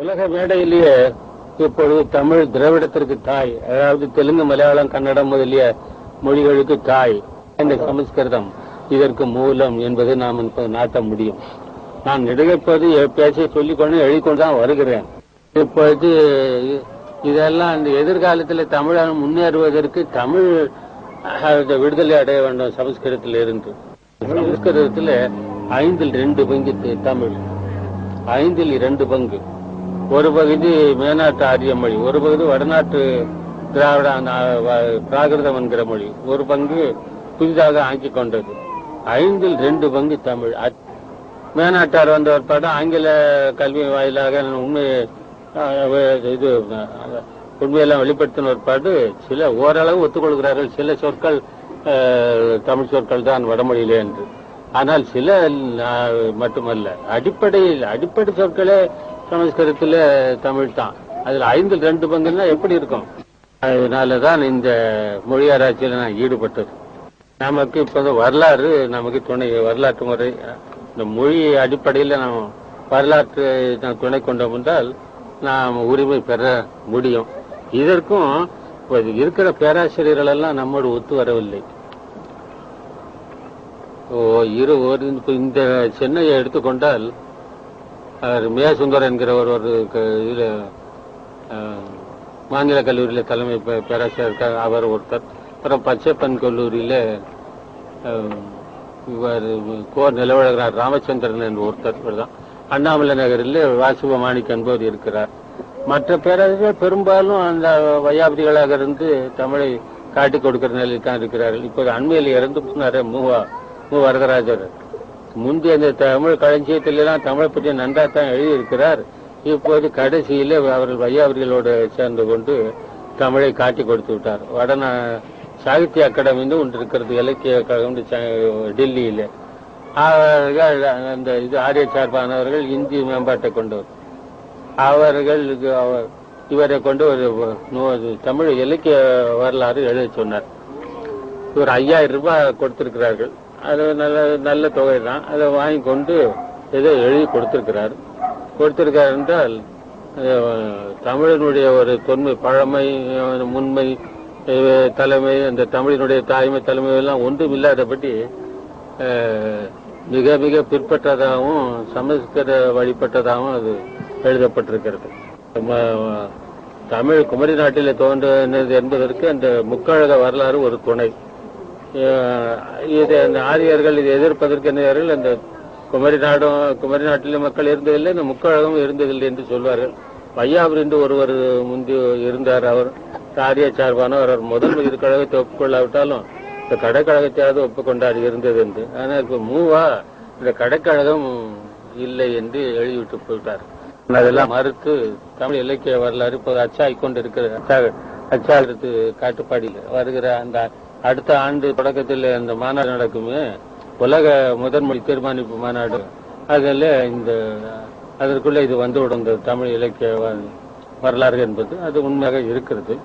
உலக மேடையிலேயே இப்பொழுது தமிழ் திராவிடத்திற்கு தாய் அதாவது தெலுங்கு மலையாளம் கன்னடம் முதலிய மொழிகளுக்கு தாய் இந்த சமஸ்கிருதம் இதற்கு மூலம் என்பதை நாம் இப்போது நாட்ட முடியும். நான் நிகழ்ப்பது பேச சொல்லிக்கொண்டு எழுதிக்கொண்டு தான் வருகிறேன். இப்பொழுது இதெல்லாம் இந்த எதிர்காலத்தில் தமிழன் முன்னேறுவதற்கு தமிழ் விடுதலை அடைய வேண்டும் சமஸ்கிருதத்தில் இருந்து. சமஸ்கிருதத்தில் ஐந்தில் ரெண்டு பங்கு தமிழ். ஐந்தில் இரண்டு பங்கு. ஒரு பகுதி மேனாட்டு ஆரிய மொழி ஒரு பகுதி வடநாட்டு திராவிட பிராகிருதம் என்கிற மொழி ஒரு பங்கு புதிதாக ஆக்கிக் கொண்டது. ஐந்தில் ரெண்டு பங்கு தமிழ். மேனாட்டார் வந்த ஒரு படம் ஆங்கில கல்வி வாயிலாக உண்மை இது உண்மையெல்லாம் வெளிப்படுத்தின ஒரு பாடு சில ஓரளவு ஒத்துக்கொள்கிறார்கள். சில சொற்கள் அஹ், தமிழ் சொற்கள் தான் வடமொழியிலே என்று. ஆனால் சில மட்டுமல்ல. அடிப்படையில் அடிப்படை சொற்களே சமஸ்கிருதத்தில் தமிழ் தான். அதுல ஐந்தில் ரெண்டு பங்குன்னா எப்படி இருக்கும்? அதனாலதான் இந்த மொழியாராய்ச்சியில் நான் ஈடுபட்டது. நமக்கு இப்போ வரலாறு நமக்கு துணை வரலாற்று முறை இந்த மொழி அடிப்படையில் நாம் வரலாற்று நாம் துணை கொண்டோம் என்றால் நாம் உரிமை பெற முடியும். இதற்கும் இருக்கிற பேராசிரியர்கள் எல்லாம் நம்மோடு ஒத்து வரவில்லை. ஓ இரு ஒரு இந்த சென்னையை எடுத்துக்கொண்டால் அவர் சுந்தர் என்கிற ஒரு ஒரு க- மாநில கல்லூரியில் தலைமை பே- பேராசிரியர் இருக்கார். அவர் ஒருத்தர். அப்புறம் பச்சைப்பன் கல்லூரியில் இவர் கோர் நிலவழகிறார் ராமச்சந்திரன் என்று ஒருத்தர். இவர்தான். அண்ணாமலை நகரில் வாசுப மாணிக் என்பவர் இருக்கிறார். மற்ற பேராசிரியர் பெரும்பாலும் அந்த வையாபதிகளாக இருந்து தமிழை காட்டிக் கொடுக்கிற நிலையில் தான் இருக்கிறார்கள். இப்போது அண்மையில் இறந்து போனார் மூவா மு வரதராஜர் முந்தைய அந்த தமிழ் களஞ்சியத்திலாம் தமிழை பற்றி நன்றாக தான் எழுதியிருக்கிறார். இப்போது கடைசியில் அவர்கள் வையாவரிகளோடு சேர்ந்து கொண்டு தமிழை காட்டி கொடுத்து விட்டார். வடநா சாகித்ய அகாடமின்னு ஒன்று இருக்கிறது இலக்கிய கழகம் டெல்லியில். அவர்கள் அந்த இது ஆரிய சார்பானவர்கள் இந்தி மேம்பாட்டை கொண்டவர் அவர்கள் இது அவர் இவரை கொண்டு ஒரு தமிழ் இலக்கிய வரலாறு எழுத சொன்னார். ஒரு ஐயாயிரம் ரூபாய் கொடுத்திருக்கிறார்கள். அது நல்ல நல்ல தொகை தான் அதை வாங்கி கொண்டு ஏதோ எழுதி கொடுத்திருக்கிறார். கொடுத்திருக்கார் என்றால் தமிழனுடைய ஒரு தொன்மை பழமை முன்மை தலைமை அந்த தமிழினுடைய தாய்மை தலைமை எல்லாம் ஒன்றும் இல்லாதபடி மிக மிக பிற்பட்டதாகவும் சமஸ்கிருத வழிபட்டதாகவும் அது எழுதப்பட்டிருக்கிறது. தமிழ் குமரி நாட்டில் தோன்றினது என்பதற்கு அந்த முக்கழக வரலாறு ஒரு துணை. இது அந்த ஆரியர்கள் இதை எதிர்ப்பதற்கு என்ன அந்த குமரி நாடும் குமரி நாட்டில் மக்கள் இருந்ததில்லை இந்த முக்கழகம் இருந்ததில்லை என்று சொல்வார்கள். வையாபுரி என்று ஒருவர் முந்தி இருந்தார். அவர் ஆரிய சார்பானவர். அவர் முதல் இது கழகத்தை ஒப்புக்கொள்ளாவிட்டாலும் இந்த கடைக்கழகத்தையாவது ஒப்புக்கொண்டார் இருந்தது என்று. ஆனால் இப்ப மூவா இந்த கடைக்கழகம் இல்லை என்று எழுதிவிட்டு போயிட்டார் அதெல்லாம் மறுத்து தமிழ் இலக்கிய வரலாறு இப்போது அச்சாய் கொண்டு இருக்கிற அச்சாகிறது காட்டுப்பாடியில் வருகிற அந்த அடுத்த ஆண்டு தொடக்கத்தில் அந்த மாநாடு நடக்குமே உலக முதன்மொழி தீர்மானிப்பு மாநாடு. அதில் இந்த அதற்குள்ள இது வந்துவிடும் இந்த தமிழ் இலக்கிய வரலாறு என்பது. அது உண்மையாக இருக்கிறது.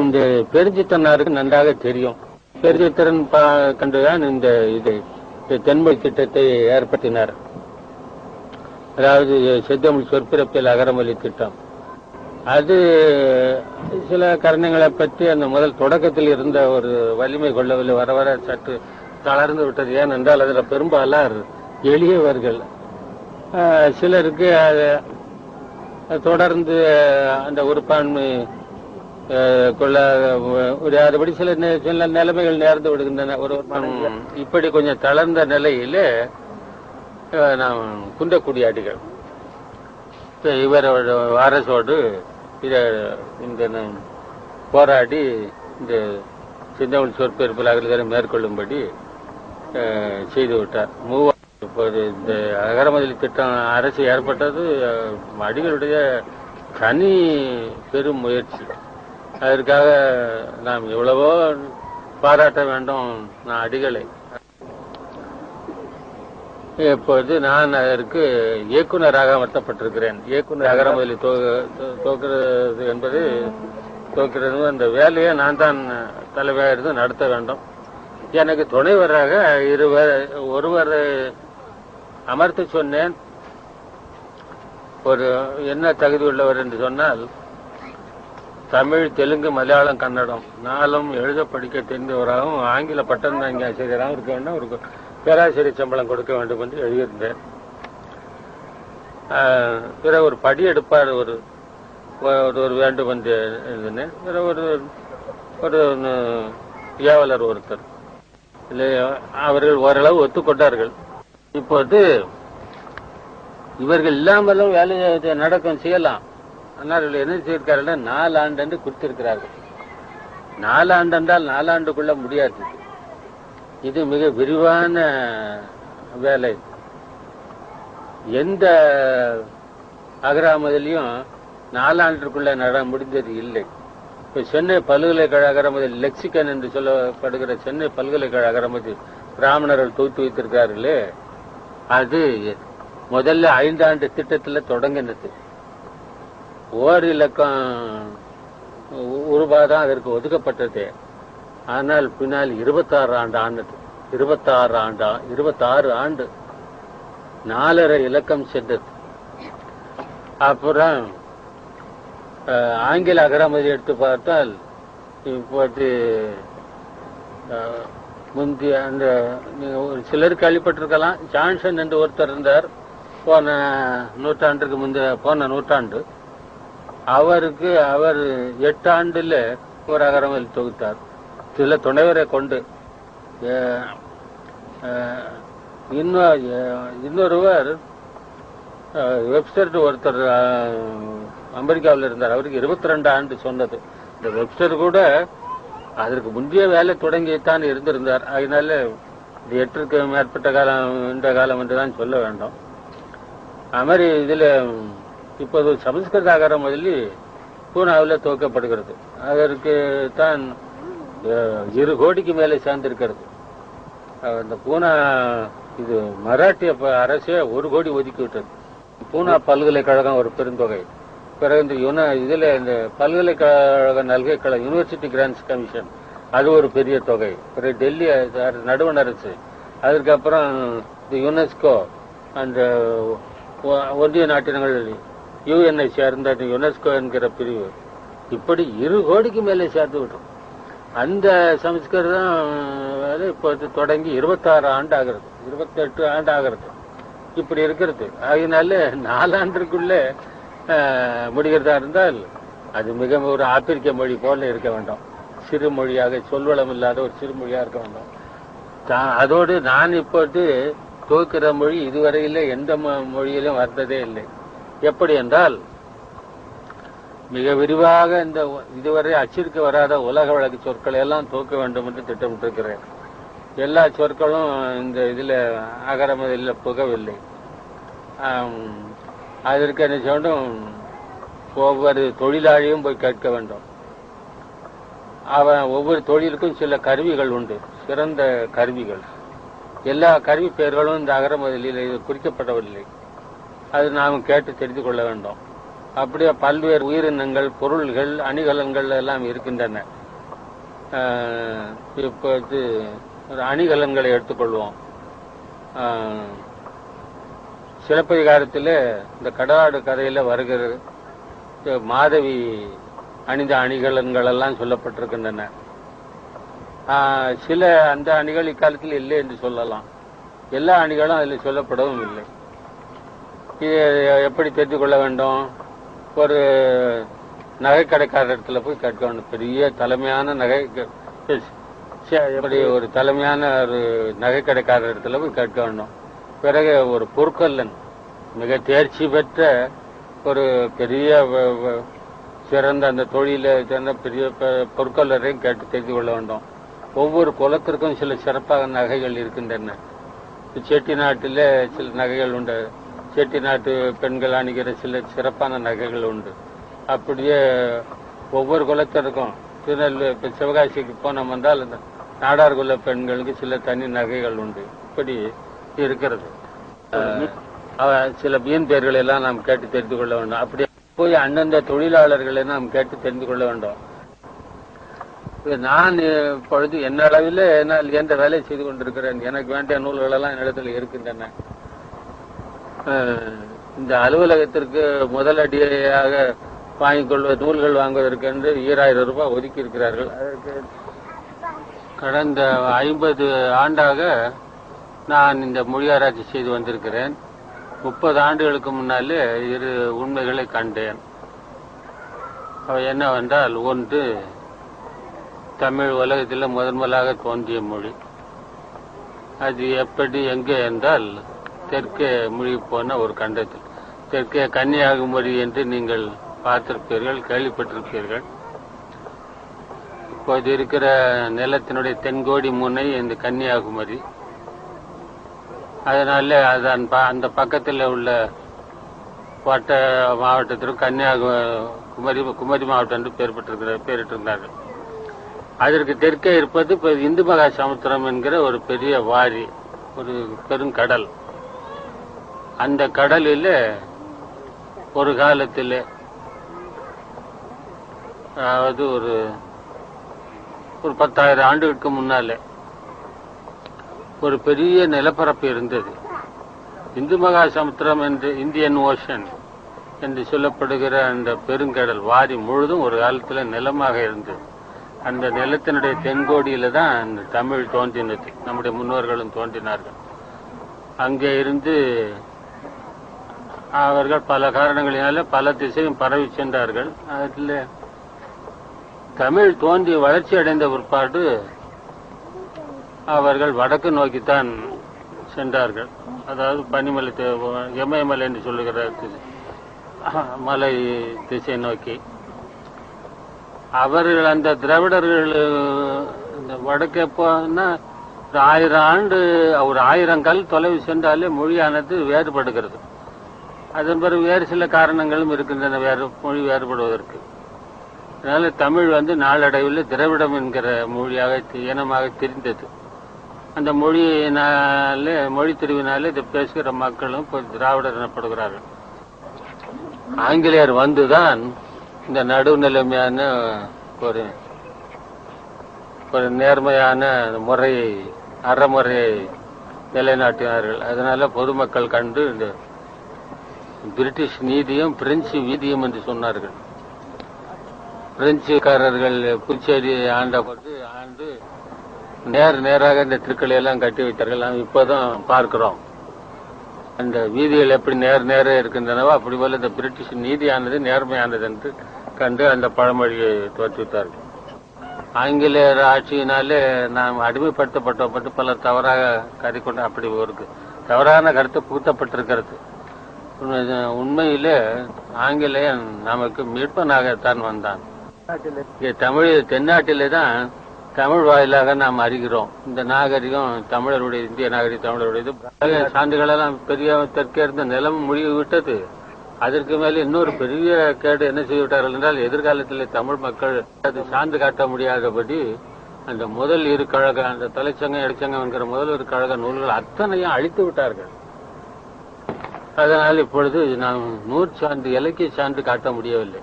இந்த பெருஞ்சித்தனாருக்கு நன்றாக தெரியும். பெருஞ்சித்திறன் பா- கண்டுதான் இந்த இது தென்மொழி திட்டத்தை ஏற்படுத்தினார். அதாவது செந்தமிழ் சொற்பிறப்பில் அகரமொழி திட்டம். அது சில காரணங்களை பற்றி அந்த முதல் தொடக்கத்தில் இருந்த ஒரு வலிமை கொள்ளவில்லை. வர வர சற்று தளர்ந்து விட்டது. ஏனென்றால் அதில் பெரும்பாலார் எளியவர்கள். சிலருக்கு அது தொடர்ந்து அந்த உறுப்பான்மை ஆஹ் கொள்ள முடியாதபடி சில சில நிலைமைகள் நேர்ந்து விடுகின்றன. ஒரு இப்படி கொஞ்சம் தளர்ந்த நிலையிலே நாம் அடிகள் இப்ப இவரோட அரசோடு இதை இந்த போராடி இந்த சிந்தமிழ் சொற்பெருப்பு அகல்களை மேற்கொள்ளும்படி செய்து விட்டார். மூவா இப்போது இந்த அகரமதில் திட்டம் அரசு ஏற்பட்டது அடிகளுடைய தனி பெரும் முயற்சி. அதற்காக நாம் எவ்வளவோ பாராட்ட வேண்டும் நான் அடிகளை. இப்போது நான் அதற்கு இயக்குனராக அமர்த்தப்பட்டிருக்கிறேன். இயக்குனர் அகரமதில் தோக்கிறது என்பது தோக்கிறது அந்த வேலையை நான் தான் தலைவராக இருந்து நடத்த வேண்டும். எனக்கு துணைவராக இருவர் ஒருவர் அமர்த்த சொன்னேன். ஒரு என்ன தகுதி உள்ளவர் என்று சொன்னால் தமிழ் தெலுங்கு மலையாளம் கன்னடம் நாளும் எழுத படிக்க தெரிந்தவராகவும் ஆங்கில பட்டம் தாங்கி ஆசிரியராகவும் இருக்க வேண்டும். ஒரு பேராசிரியர் சம்பளம் கொடுக்க வேண்டும் என்று எழுதியிருந்தேன். ஆஹ், பிறகு ஒரு படி எடுப்பார் ஒரு ஒரு வேண்டும் என்று எழுதினேன். பிறகு ஒரு ஒரு ஏவலர் ஒருத்தர். அவர்கள் ஓரளவு ஒத்துக்கொண்டார்கள். இப்போது இவர்கள் இல்லாமலும் வேலை நடக்கும் செய்யலாம். ஆனால் இவர்கள் என்ன செய்திருக்கார்கள் நாலு ஆண்டு என்று கொடுத்திருக்கிறார்கள் நாலாண்டு என்றால் நாலாண்டுக்குள்ள முடியாது. இது மிக விரிவான வேலை. எந்த அகராமதிலையும் நாலாண்டுக்குள்ள நட முடிந்தது இல்லை. இப்ப சென்னை பல்கலைக்கழக அகராமதி லெக்சிகன் என்று சொல்லப்படுகிற சென்னை பல்கலைக்கழக அகராமதி பிராமணர்கள் தொகுத்து வைத்திருக்கார்களே அது முதல்ல ஐந்தாண்டு திட்டத்துல தொடங்கினது. ஓர் இலக்கம் ரூபாய் தான் அதற்கு ஒதுக்கப்பட்டது. ஆனால் பின்னால் இருபத்தாறு ஆண்டு ஆனது. இருபத்தாறு ஆண்டா இருபத்தாறு ஆண்டு. நாலரை இலக்கம் சென்றது. அப்புறம் ஆங்கில அகராமதி எடுத்து பார்த்தால் இப்போது முந்தைய அந்த ஒரு சிலர் கேள்விப்பட்டிருக்கலாம். ஜான்சன் என்று ஒருத்தர் இருந்தார். போன நூற்றாண்டுக்கு முந்தைய போன நூற்றாண்டு. அவருக்கு அவர் எட்டாண்டுல ஒரு அகரமதி தொகுத்தார். சில துணைவரை கொண்டு இன்னும் இன்னொருவர் வெப்சைட் ஒருத்தர் அமெரிக்காவில் இருந்தார். அவருக்கு இருபத்தி ரெண்டு ஆண்டு சொன்னது. இந்த வெப்சைட் கூட அதற்கு முந்தைய வேலை தொடங்கித்தான் இருந்திருந்தார். அதனால இது எட்டுக்கு மேற்பட்ட காலம் இந்த காலம் என்றுதான் சொல்ல வேண்டும். அது மாதிரி இதில் இப்போது சமஸ்கிருத ஆகாரம் முதலி பூனாவில் துவக்கப்படுகிறது. அதற்கு தான் இரு கோடிக்கு மேலே சேர்ந்திருக்கிறது. அந்த பூனா இது மராட்டிய ப- அரசே ஒரு கோடி ஒதுக்கி விட்டது. பூனா பல்கலைக்கழகம் ஒரு பெருந்தொகை. பிறகு இந்த யுன இதில் இந்த பல்கலைக்கழக நல்கைக்கழகம் யூனிவர்சிட்டி கிராண்ட்ஸ் கமிஷன் அது ஒரு பெரிய தொகை. பிறகு டெல்லி நடுவண் அரசு. அதுக்கப்புறம் இந்த யுனெஸ்கோ அந்த ஒன்றிய நாட்டினங்கள் யுஎன்ஐ சேர்ந்த யுனெஸ்கோ என்கிற பிரிவு. இப்படி இரு கோடிக்கு மேலே சேர்த்து விட்டோம். அந்த சமஸ்கிருதம் வந்து இப்போது தொடங்கி இருபத்தாறு ஆண்டு ஆகிறது இருபத்தெட்டு ஆண்டு ஆகிறது இப்படி இருக்கிறது. அதனால நாலாண்டிற்குள்ள முடிகிறதா இருந்தால் அது மிக ஒரு ஆப்பிரிக்க மொழி போல இருக்க வேண்டும். சிறு மொழியாக சொல்வளம் இல்லாத ஒரு சிறுமொழியாக இருக்க வேண்டும். தா- அதோடு நான் இப்போது துவக்கிற மொழி இதுவரையில் எந்த மொ- மொழியிலும் வந்ததே இல்லை. எப்படி என்றால் மிக விரிவாக இந்த இதுவரை அச்சிருக்க வராத உலக வழக்கு சொற்களை எல்லாம் தூக்க வேண்டும் என்று திட்டமிட்டிருக்கிறேன். எல்லா சொற்களும் இந்த இதில் அகரமதில் புகவில்லை. அதற்கு என்ன சொன்னும் ஒவ்வொரு தொழிலாளியும் போய் கேட்க வேண்டும். அவன் ஒவ்வொரு தொழிலுக்கும் சில கருவிகள் உண்டு சிறந்த கருவிகள். எல்லா கருவி பெயர்களும் இந்த அகரமதிலில் இது குறிக்கப்படவில்லை. அது நாம் கேட்டு தெரிந்து கொள்ள வேண்டும். அப்படியே பல்வேறு உயிரினங்கள் பொருள்கள் அணிகலன்கள் எல்லாம் இருக்கின்றன. இப்போ இது ஒரு அணிகலன்களை எடுத்துக்கொள்வோம். சிலப்பதிகாரத்தில் இந்த கடலாடு கதையில் வருகிற மாதவி அணிந்த அணிகலன்கள் எல்லாம் சொல்லப்பட்டிருக்கின்றன. சில அந்த அணிகள் இக்காலத்தில் இல்லை என்று சொல்லலாம். எல்லா அணிகளும் அதில் சொல்லப்படவும் இல்லை. இது எப்படி தெரிந்து கொள்ள வேண்டும்? ஒரு நகைக்கடைக்காரர் இடத்துல போய் கேட்கணும். பெரிய தலைமையான நகை எப்படி ஒரு தலைமையான ஒரு நகைக்கடைக்காரர் இடத்துல போய் கேட்கணும். பிறகு ஒரு பொற்கொல்லன் மிக தேர்ச்சி பெற்ற ஒரு பெரிய வ- சிறந்த அந்த தொழில சிறந்த பெரிய ப- கேட்டு தெரிந்து கொள்ள வேண்டும். ஒவ்வொரு குலத்திற்கும் சில சிறப்பாக நகைகள் இருக்கின்றன. செட்டி நாட்டில் சில நகைகள் உண்டு. செட்டி நாட்டு பெண்கள் அணிகிற சில சிறப்பான நகைகள் உண்டு. அப்படியே ஒவ்வொரு குலத்திற்கும் திருநெல்வேலி இப்போ சிவகாசிக்கு போனோம் என்றால் நாடார் குல பெண்களுக்கு சில தனி நகைகள் உண்டு. இப்படி இருக்கிறது. சில மீன் பெயர்களை எல்லாம் நாம் கேட்டு தெரிந்து கொள்ள வேண்டும். அப்படியே போய் அந்தந்த தொழிலாளர்களை நாம் கேட்டு தெரிந்து கொள்ள வேண்டும். நான் இப்பொழுது என்ன அளவில் என்னால் எந்த வேலை செய்து கொண்டிருக்கிறேன். எனக்கு வேண்டிய நூல்கள் எல்லாம் என்னிடத்தில் இருக்கின்றன. இந்த அலுவலகத்திற்கு முதல் அடியாக வாங்கிக் கொள்வது நூல்கள் வாங்குவதற்கென்று ஈராயிரம் ரூபாய் ஒதுக்கி இருக்கிறார்கள் அதற்கு கடந்த ஐம்பது ஆண்டாக நான் இந்த மொழியாராய்ச்சி செய்து வந்திருக்கிறேன். முப்பது ஆண்டுகளுக்கு முன்னாலே இரு உண்மைகளை கண்டேன். அவை என்னவென்றால் ஒன்று தமிழ் உலகத்தில் முதன்முதலாக தோன்றிய மொழி. அது எப்படி எங்கே என்றால் தெற்கே மொழி போன ஒரு கண்டத்தில். தெற்கே கன்னியாகுமரி என்று நீங்கள் பார்த்திருப்பீர்கள் கேள்விப்பட்டிருப்பீர்கள். இப்போது இருக்கிற நிலத்தினுடைய தென்கோடி முனை இந்த கன்னியாகுமரி. அதனால அதன் அந்த பக்கத்தில் உள்ள வட்ட மாவட்டத்திற்கு கன்னியாகுமரி குமரி மாவட்டம் என்று பெயர் பெற்றிருக்கிற பெயரிட்டிருந்தார்கள். அதற்கு தெற்கே இருப்பது இப்போ இந்து மகா சமுத்திரம் என்கிற ஒரு பெரிய வாரி ஒரு பெருங்கடல். அந்த கடலில் ஒரு காலத்தில் அதாவது ஒரு ஒரு பத்தாயிரம் ஆண்டுகளுக்கு முன்னாலே ஒரு பெரிய நிலப்பரப்பு இருந்தது. இந்து மகா சமுத்திரம் என்று இந்தியன் ஓஷன் என்று சொல்லப்படுகிற அந்த பெருங்கடல் வாரி முழுதும் ஒரு காலத்தில் நிலமாக இருந்தது. அந்த நிலத்தினுடைய தென்கோடியில தான் அந்த தமிழ் தோன்றினது. நம்முடைய முன்னோர்களும் தோன்றினார்கள். அங்கே இருந்து அவர்கள் பல காரணங்களினால பல திசையும் பரவி சென்றார்கள். அதில் தமிழ் தோன்றி வளர்ச்சி அடைந்த பிற்பாடு அவர்கள் வடக்கு நோக்கித்தான் சென்றார்கள். அதாவது பனிமலை இமயமலை என்று சொல்லுகிற மலை திசை நோக்கி. அவர்கள் அந்த திராவிடர்கள் இந்த வடக்கே போனா ஒரு ஆயிரம் ஆண்டு ஒரு ஆயிரம் கல் தொலைவு சென்றாலே மொழியானது வேறுபடுகிறது. அதன் பிறகு வேறு சில காரணங்களும் இருக்கின்றன. வேறு மொழி வேறுபடுவதற்கு. அதனால தமிழ் வந்து நாளடைவில் திராவிடம் என்கிற மொழியாக இனமாக தெரிந்தது. அந்த மொழியினாலே மொழி தெரிவினாலே இதை பேசுகிற மக்களும் இப்போ திராவிடர் எனப்படுகிறார்கள். ஆங்கிலேயர் வந்துதான் இந்த நடுநிலைமையான ஒரு ஒரு நேர்மையான முறையை அறமுறையை நிலைநாட்டினார்கள். அதனால பொதுமக்கள் கண்டு இந்த பிரிட்டிஷ் நீதியும் பிரெஞ்சு வீதியும் என்று சொன்னார்கள். பிரெஞ்சுக்காரர்கள் புதுச்சேரி ஆண்ட போது ஆண்டு நேர் நேராக இந்த திருக்களை எல்லாம் கட்டி வைத்தார்கள். நாம் இப்போதான் பார்க்கிறோம். அந்த வீதிகள் எப்படி நேர் நேர இருக்கின்றனவோ அப்படி போல இந்த பிரிட்டிஷ் நீதியானது நேர்மையானது என்று கண்டு அந்த பழமொழியை தோற்றுவித்தார்கள் ஆங்கிலேயர் ஆட்சியினாலே நாம் அடிமைப்படுத்தப்பட்டோம் பட்டு பல தவறாக கறி கொண்டு அப்படி ஒரு தவறான கருத்து புகுத்தப்பட்டிருக்கிறது. உண்மையிலே ஆங்கிலேயன் நமக்கு மீட்பனாகத்தான் வந்தான். தமிழ் தென்னாட்டிலே தான் தமிழ் வாயிலாக நாம் அறிகிறோம். இந்த நாகரிகம் தமிழருடைய இந்திய நாகரிகம் தமிழருடையது. சான்றுகளெல்லாம் பெரிய தெற்கே இருந்த நிலம் முடிவு விட்டது. அதற்கு மேல இன்னொரு பெரிய கேடு என்ன செய்து விட்டார்கள் என்றால் எதிர்காலத்தில் தமிழ் மக்கள் அது சான்று காட்ட முடியாதபடி அந்த முதல் இரு கழக அந்த தலைச்சங்கம் இடைச்சங்கம் என்கிற முதல் இரு கழக நூல்கள் அத்தனையும் அழித்து விட்டார்கள். அதனால் இப்பொழுது நாம் சான்று இலக்கிய சான்று காட்ட முடியவில்லை.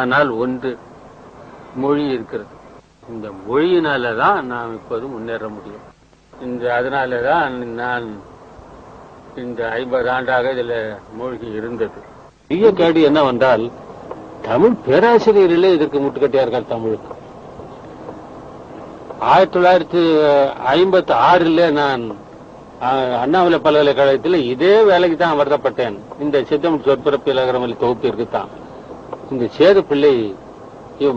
ஆனால் ஒன்று மொழி இருக்கிறது. இந்த மொழியினால தான் நாம் இப்போது முன்னேற முடியும். இந்த அதனால தான் நான் இந்த ஐம்பது ஆண்டாக இதுல மூழ்கி இருந்தது. பெரிய கேடு என்னவென்றால் தமிழ் பேராசிரியர்களே இதற்கு முட்டுக்கட்டியார்கள் தமிழுக்கு ஆயிரத்தி தொள்ளாயிரத்தி ஐம்பத்தி ஆறுல நான் அண்ணாமலை பல்கலைக்கழகத்தில் இதே வேலைக்கு தான் அமர்த்தப்பட்டேன். இந்த சித்தம் சொற்பிறப்பு இலகரமலி தொகுப்பிற்கு தான். இந்த சேது பிள்ளை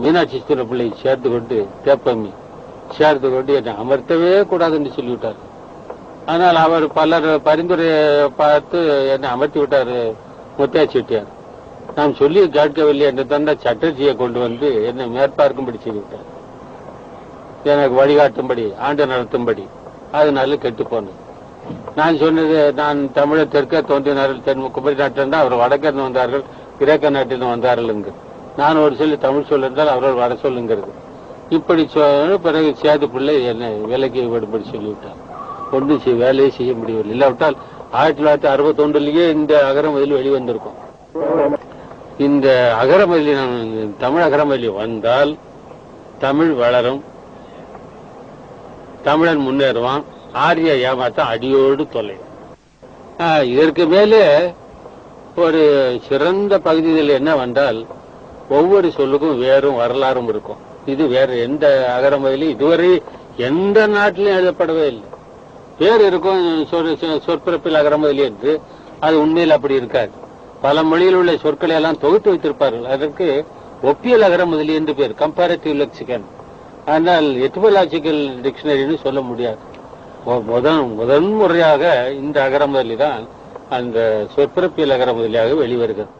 மீனாட்சி சுந்தர பிள்ளை சேர்த்து கொண்டு தேப்பமி சேர்த்து கொண்டு என்னை அமர்த்தவே கூடாதுன்னு சொல்லிவிட்டார். ஆனால் அவர் பலர் பரிந்துரையை பார்த்து என்னை அமர்த்தி விட்டார் முத்தையா செட்டியார் நாம் சொல்லி கேட்கவில்லை என்று தந்த சட்டர்ஜியை கொண்டு வந்து என்னை மேற்பார்க்கும்படி செய்து எனக்கு வழிகாட்டும்படி ஆண்டு நடத்தும்படி அதனால கெட்டு போனேன். நான் சொன்னது நான் தமிழர் தெற்க தோன்றினார்கள். தென் குமரி நாட்டிலிருந்து அவர் வடக்கிருந்து வந்தார்கள். கிரேக்க நாட்டிலிருந்து வந்தார்கள் நான் ஒரு சொல்லி தமிழ் சொல்லிருந்தால் அவர்கள் வட சொல்லுங்கிறது. இப்படி சொன்ன பிறகு சேது பிள்ளை என்னை விலைக்கு விடுபடி சொல்லிவிட்டார். ஒன்றும் செய்ய வேலையை செய்ய முடியவில்லை. இல்லாவிட்டால் ஆயிரத்தி தொள்ளாயிரத்தி அறுபத்தி ஒன்றுலயே இந்த அகரமதில் வெளிவந்திருக்கும். இந்த அகரமதிலி நாம் தமிழ் அகரமதிலி வந்தால் தமிழ் வளரும். தமிழன் முன்னேறுவான். ஆரிய ஏமாத்த அடியோடு தொலை இதற்கு மேலே ஒரு சிறந்த பகுதியில் வந்தால் ஒவ்வொரு சொல்லுக்கும் வேறும் வரலாறும் இருக்கும். இது வேற எந்த அகரமதிலும் இதுவரை எந்த நாட்டிலும் எழுதப்படவே இல்லை. பேர் இருக்கும் சொ- சொற்பிறப்பில் அகரமதில் என்று அது உண்மையில் அப்படி இருக்காது. பல மொழியில் உள்ள சொற்களை எல்லாம் தொகுத்து வைத்திருப்பார்கள். அதற்கு ஒப்பியல் அகரமதிலி என்று பேர் கம்பேரிட்டிவ் லெக்சிகன் ஆனால் எட்டுபலாஜிக்கல் டிக்ஷனரின்னு சொல்ல முடியாது. முதன் முதன் முறையாக இந்த அகரமதிலி தான் அந்த சொற்பிறப்பியல் அகரமதிலியாக வெளிவருகிறது.